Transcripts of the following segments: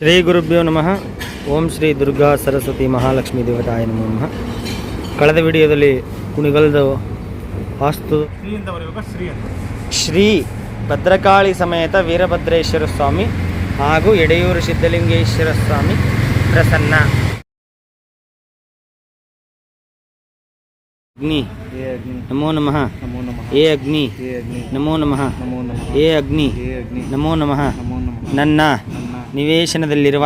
ಶ್ರೀ ಗುರುಭ್ಯೋ ನಮಃ. ಓಂ ಶ್ರೀ ದುರ್ಗಾ ಸರಸ್ವತಿ ಮಹಾಲಕ್ಷ್ಮೀ ದೇವತಾಯ ನಮೋ ನಮಃ. ಕಳೆದ ವಿಡಿಯೋದಲ್ಲಿ ಕುಣಿಗಲ್ದ ವಾಸ್ತು ಶ್ರೀ ಭದ್ರಕಾಳಿ ಸಮೇತ ವೀರಭದ್ರೇಶ್ವರ ಸ್ವಾಮಿ ಹಾಗೂ ಎಡೆಯೂರು ಸಿದ್ಧಲಿಂಗೇಶ್ವರ ಸ್ವಾಮಿ ಪ್ರಸನ್ನ. ಅಗ್ನಿ. ನಮೋ ನಮಃ. ನಮೋ ನಮಃ. ಏ ಅಗ್ನಿ. ನಮೋ ನಮಃ. ನಮೋ ನಮಃ. ಏ ಅಗ್ನಿ. ಏ ಅಗ್ನಿ. ನಮೋ ನಮಃ. ನಮೋ ನಮಃ. ನನ್ನ. ನಿವೇಶನದಲ್ಲಿರುವ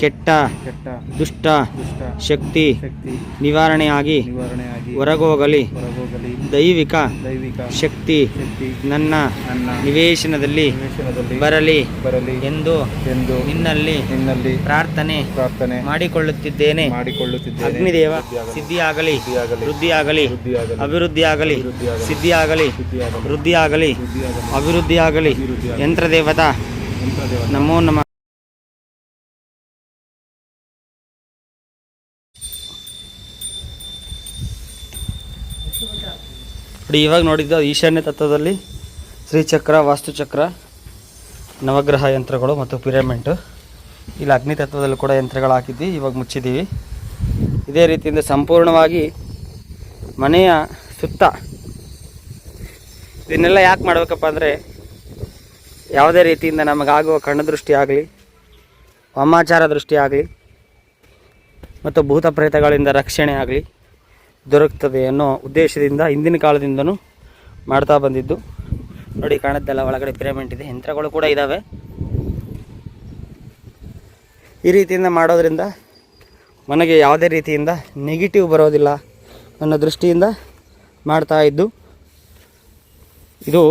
ಕೆಟ್ಟ ಕೆಟ್ಟ ದುಷ್ಟ ದುಷ್ಟ ಶಕ್ತಿ ಶಕ್ತಿ ನಿವಾರಣೆಯಾಗಿ ನಿವಾರಣೆಯಾಗಿ ಹೊರಗೋಗಲಿ ಹೊರಗೋಗಲಿ ದೈವಿಕ ದೈವಿಕ ಶಕ್ತಿ ಶಕ್ತಿ ನನ್ನ ನನ್ನ ನಿವೇಶನದಲ್ಲಿ ನಿವೇಶನದಲ್ಲಿ ಬರಲಿ ಬರಲಿ ಎಂದು ಎಂದು ನಿನ್ನಲ್ಲಿ ನಿನ್ನಲ್ಲಿ ಪ್ರಾರ್ಥನೆ ಪ್ರಾರ್ಥನೆ ಮಾಡಿಕೊಳ್ಳುತ್ತಿದ್ದೇನೆ ಮಾಡಿಕೊಳ್ಳುತ್ತಿದ್ದೇನೆ ಅಗ್ನಿದೇವ ಸಿದ್ಧಿಯಾಗಲಿ. ವೃದ್ಧಿಯಾಗಲಿ. ವೃದ್ಧಿಯಾಗಲಿ ವೃದ್ಧಿಯಾಗಲಿ. ಅಭಿವೃದ್ಧಿಯಾಗಲಿ ವೃದ್ಧಿಯಾಗಲಿ. ಸಿದ್ಧಿಯಾಗಲಿ. ವೃದ್ಧಿಯಾಗಲಿ ವೃದ್ಧಿಯಾಗಲಿ. ಅಭಿವೃದ್ಧಿಯಾಗಲಿ ಯಂತ್ರದೇವತೆ. ನಮೋ ನಮ ನೋಡಿ, ಇವಾಗ ನೋಡಿದ್ದು ಈಶಾನ್ಯ ತತ್ವದಲ್ಲಿ ಶ್ರೀಚಕ್ರ ವಾಸ್ತುಚಕ್ರ, ನವಗ್ರಹ ಯಂತ್ರಗಳು ಮತ್ತು ಪಿರಮೆಂಟು ಇಲ್ಲಿ ಅಗ್ನಿ ತತ್ವದಲ್ಲಿ ಕೂಡ ಯಂತ್ರಗಳು ಹಾಕಿದ್ವಿ, ಇವಾಗ ಮುಚ್ಚಿದ್ದೀವಿ. ಇದೇ ರೀತಿಯಿಂದ ಸಂಪೂರ್ಣವಾಗಿ ಮನೆಯ ಸುತ್ತ ಇದನ್ನೆಲ್ಲ ಯಾಕೆ ಮಾಡಬೇಕಪ್ಪ ಅಂದರೆ ಯಾವುದೇ ರೀತಿಯಿಂದ ನಮಗಾಗುವ ಕಣ್ಣು ದೃಷ್ಟಿ ಆಗಲಿ ವಾಮಾಚಾರ ದೃಷ್ಟಿ ಆಗಲಿ ಮತ್ತು ಭೂತ ಪ್ರೇತಗಳಿಂದ ರಕ್ಷಣೆ ಆಗಲಿ ದೊರಕ್ತದೆ ಅನ್ನೋ ಉದ್ದೇಶದಿಂದ ಹಿಂದಿನ ಕಾಲದಿಂದನೂ ಮಾಡ್ತಾ ಬಂದಿದ್ದು. ನೋಡಿ ಕಾಣದ್ದೆಲ್ಲ ಒಳಗಡೆ ಪಿರಮೆಂಟ್ ಇದೆ, ಯಂತ್ರಗಳು ಕೂಡ ಇದ್ದಾವೆ ಈ ರೀತಿಯಿಂದ ಮಾಡೋದರಿಂದ ಮನೆಗೆ ಯಾವುದೇ ರೀತಿಯಿಂದ ನೆಗೆಟಿವ್ ಬರೋದಿಲ್ಲ ಅನ್ನೋ ದೃಷ್ಟಿಯಿಂದ ಮಾಡ್ತಾ ಇದ್ದು. ಇದು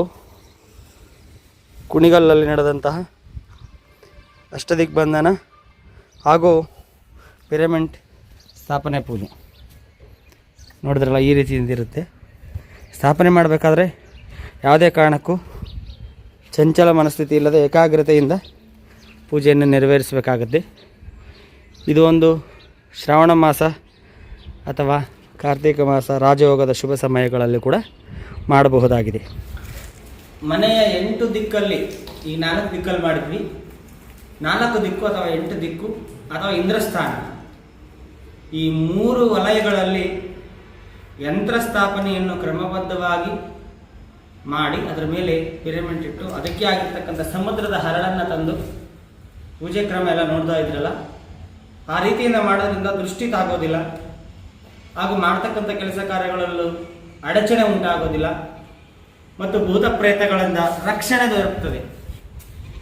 ಕುಣಿಗಲ್ಲಲ್ಲಿ ನಡೆದಂತಹ ಅಷ್ಟದಿಗ್ಬಂಧನ ಹಾಗೂ ಪಿರಮಿಡ್ ಸ್ಥಾಪನೆ ಪೂಜೆ. ನೋಡಿದ್ರಲ್ಲ ಈ ರೀತಿಯಿಂದ ಇರುತ್ತೆ. ಸ್ಥಾಪನೆ ಮಾಡಬೇಕಾದ್ರೆ ಯಾವುದೇ ಕಾರಣಕ್ಕೂ ಚಂಚಲ ಮನಸ್ಥಿತಿ ಇಲ್ಲದೆ ಏಕಾಗ್ರತೆಯಿಂದ ಪೂಜೆಯನ್ನು ನೆರವೇರಿಸಬೇಕಾಗುತ್ತೆ. ಇದು ಒಂದು ಶ್ರಾವಣ ಮಾಸ ಅಥವಾ ಕಾರ್ತಿಕ ಮಾಸ ರಾಜಯೋಗದ ಶುಭ ಸಮಯಗಳಲ್ಲಿ ಕೂಡ ಮಾಡಬಹುದಾಗಿದೆ. ಮನೆಯ ಎಂಟು ದಿಕ್ಕಲ್ಲಿ ಈ ನಾಲ್ಕು ದಿಕ್ಕಲ್ಲಿ ಮಾಡಿದ್ವಿ. ನಾಲ್ಕು ದಿಕ್ಕು ಅಥವಾ ಎಂಟು ದಿಕ್ಕು ಅಥವಾ ಇಂದ್ರಸ್ಥಾನ. ಈ ಮೂರು ವಲಯಗಳಲ್ಲಿ ಯಂತ್ರ ಸ್ಥಾಪನೆಯನ್ನು ಕ್ರಮಬದ್ಧವಾಗಿ ಮಾಡಿ ಅದರ ಮೇಲೆ ಪಿರಮಿಡ್ ಇಟ್ಟು ಅದಕ್ಕೆ ಆಗಿರ್ತಕ್ಕಂಥ ಸಮುದ್ರದ ಹರಳನ್ನು ತಂದು ಪೂಜೆ ಕ್ರಮ ಎಲ್ಲ ನೋಡ್ತಾ ಇದ್ರಲ್ಲ, ಆ ರೀತಿಯಿಂದ ಮಾಡೋದ್ರಿಂದ ದೃಷ್ಟಿ ತಾಗೋದಿಲ್ಲ ಹಾಗೂ ಮಾಡ್ತಕ್ಕಂಥ ಕೆಲಸ ಕಾರ್ಯಗಳಲ್ಲೂ ಅಡಚಣೆ ಉಂಟಾಗೋದಿಲ್ಲ. ಮತ್ತು ಭೂತ ಪ್ರೇತಗಳಿಂದ ರಕ್ಷಣೆ ದೊರಕುತ್ತದೆ.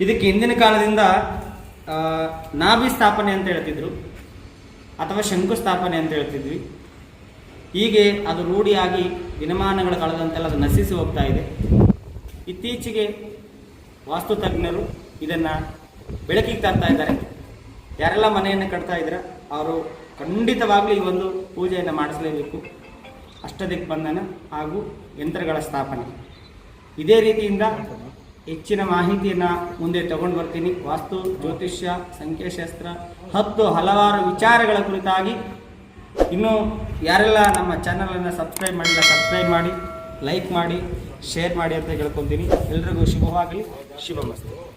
ಇದಕ್ಕೆ ಹಿಂದಿನ ಕಾಲದಿಂದ ನಾಭಿ ಸ್ಥಾಪನೆ ಅಂತ ಹೇಳ್ತಿದ್ರು, ಅಥವಾ ಶಂಕುಸ್ಥಾಪನೆ ಅಂತ ಹೇಳ್ತಿದ್ವಿ. ಹೀಗೆ ಅದು ರೂಢಿಯಾಗಿ ದಿನಮಾನಗಳು ಕಳೆದಂತೆಲ್ಲ ಅದು ನಶಿಸಿ ಹೋಗ್ತಾ ಇದೆ. ಇತ್ತೀಚೆಗೆ ವಾಸ್ತು ತಜ್ಞರು ಇದನ್ನು ಬೆಳಕಿಗೆ ತರ್ತಾ ಇದ್ದಾರೆ. ಯಾರೆಲ್ಲ ಮನೆಯನ್ನು ಕಟ್ತಾ ಇದ್ದೀರ ಅವರು ಖಂಡಿತವಾಗಲೂ ಈ ಒಂದು ಪೂಜೆಯನ್ನು ಮಾಡಿಸಲೇಬೇಕು. ಅಷ್ಟದಿಗ್ಬಂಧನ ಹಾಗೂ ಯಂತ್ರಗಳ ಸ್ಥಾಪನೆ. ಇದೇ ರೀತಿಯಿಂದ ಹೆಚ್ಚಿನ ಮಾಹಿತಿಯನ್ನು ಮುಂದೆ ತಗೊಂಡು ಬರ್ತೀನಿ. ವಾಸ್ತು, ಜ್ಯೋತಿಷ್ಯ, ಸಂಖ್ಯಾಶಾಸ್ತ್ರ, ಹತ್ತು ಹಲವಾರು ವಿಚಾರಗಳ ಕುರಿತಾಗಿ. ಇನ್ನು ಯಾರೆಲ್ಲ ನಮ್ಮ ಚಾನಲನ್ನು ಸಬ್ಸ್ಕ್ರೈಬ್ ಮಾಡಿಲ್ಲ ಸಬ್ಸ್ಕ್ರೈಬ್ ಮಾಡಿ ಲೈಕ್ ಮಾಡಿ ಶೇರ್ ಮಾಡಿ ಅಂತ ಹೇಳ್ಕೊತೀನಿ. ಎಲ್ರಿಗೂ ಶುಭವಾಗಲಿ. ಶುಭಮಸ್ತು.